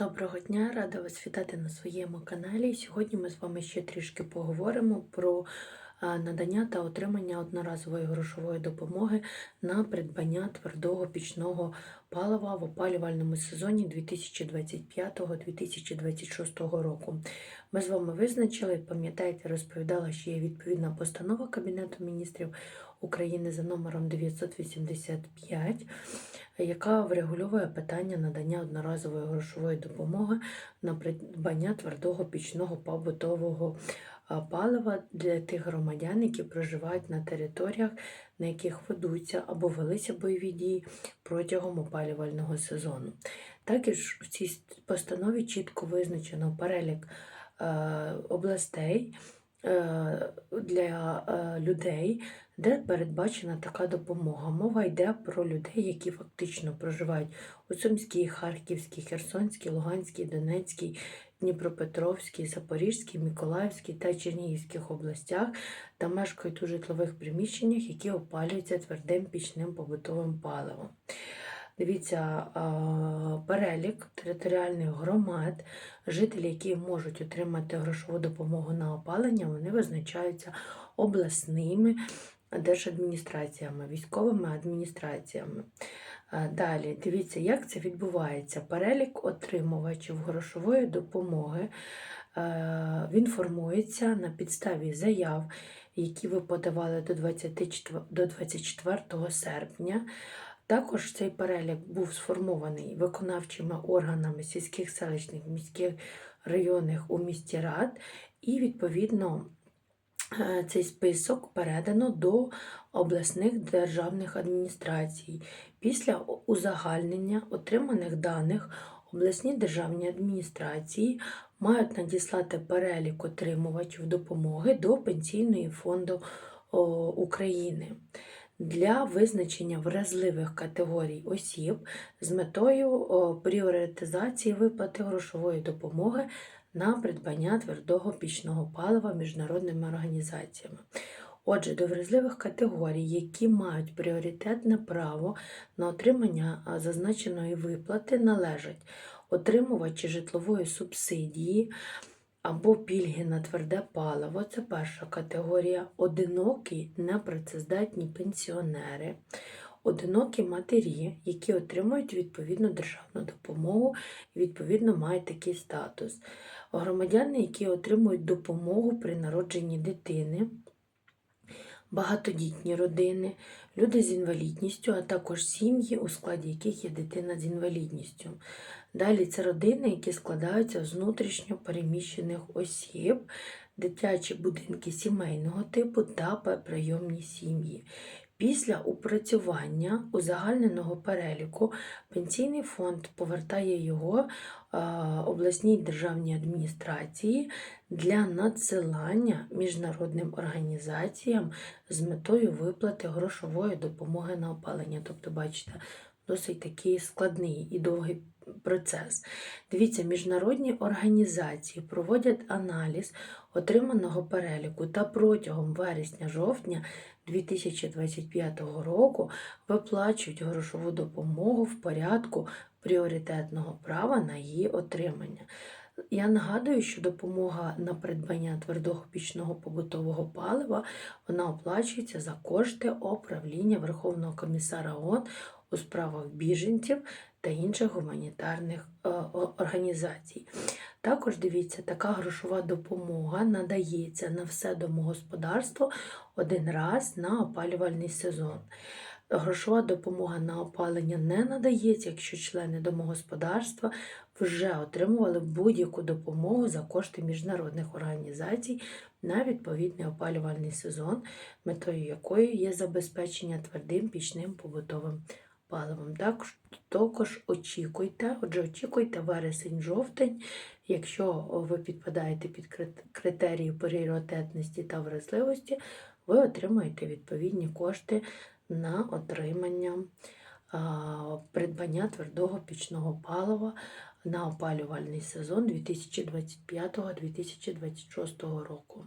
Доброго дня, рада вас вітати на своєму каналі. Сьогодні ми з вами ще трішки поговоримо про надання та отримання одноразової грошової допомоги на придбання твердого пічного палива в опалювальному сезоні 2025-2026 року. Ми з вами визначили, пам'ятаєте, розповідала, що є відповідна постанова Кабінету міністрів України за номером 985 яка врегульовує питання надання одноразової грошової допомоги на придбання твердого пічного побутового палива для тих громадян, які проживають на територіях, на яких ведуться або велися бойові дії протягом опалювального сезону. Також в цій постанові чітко визначено перелік е, областей. е, Для е, людей, де передбачена така допомога. Мова йде про людей, які фактично проживають у Сумській, Харківській, Херсонській, Луганській, Донецькій, Дніпропетровській, Запорізькій, Миколаївській та Чернігівських областях та мешкають у житлових приміщеннях, які опалюються твердим пічним побутовим паливом. Дивіться перелік територіальних громад, жителі, які можуть отримати грошову допомогу на опалення, вони визначаються обласними держадміністраціями, військовими адміністраціями. Далі, дивіться, як це відбувається. Перелік отримувачів грошової допомоги е, він формується на підставі заяв, які ви подавали до 24, до 24 серпня. Також цей перелік був сформований виконавчими органами сільських селищних міських районних у місті рад, і відповідно е, цей список передано до обласних державних адміністрацій. Після узагальнення отриманих даних обласні державні адміністрації мають надіслати перелік отримувачів допомоги до Пенсійної фонду України для визначення вразливих категорій осіб з метою пріоритизації виплати грошової допомоги на придбання твердого пічного палива міжнародними організаціями. Отже, до вразливих категорій, які мають пріоритетне право на отримання зазначеної виплати, належать отримувачі житлової субсидії або пільги на тверде паливо це перша категорія, одинокі непрацездатні пенсіонери, одинокі матері, які отримують відповідну державну допомогу і відповідно мають такий статус. Громадяни, які отримують допомогу при народженні дитини, багатодітні родини, люди з інвалідністю, а також сім'ї, у складі яких є дитина з інвалідністю. Далі це родини, які складаються з внутрішньо переміщених осіб, дитячі будинки сімейного типу та прийомні сім'ї. Після упрацювання узагальненого переліку пенсійний фонд повертає його е, обласній державній адміністрації для надсилання міжнародним організаціям з метою виплати грошової допомоги на опалення. Тобто, бачите, досить такий складний і довгий процес. Дивіться, міжнародні організації проводять аналіз отриманого переліку та протягом вересня-жовтня 2025 року виплачують грошову допомогу в порядку пріоритетного права на її отримання. Я нагадую, що допомога на придбання твердого пічного побутового палива вона оплачується за кошти управління Верховного комісара ООН у справах біженців та інших гуманітарних е, організацій. Також дивіться, така грошова допомога надається на все домогосподарство один раз на опалювальний сезон. Грошова допомога на опалення не надається, якщо члени домогосподарства вже отримували будь-яку допомогу за кошти міжнародних організацій на відповідний опалювальний сезон, метою якої є забезпечення твердим пічним побутовим паливом. Також, також очікуйте, отже, очікуйте вересень-жовтень, якщо ви підпадаєте під критерії пріоритетності та вразливості, ви отримаєте відповідні кошти на отримання придбання твердого пічного палива на опалювальний сезон 2025-2026 року.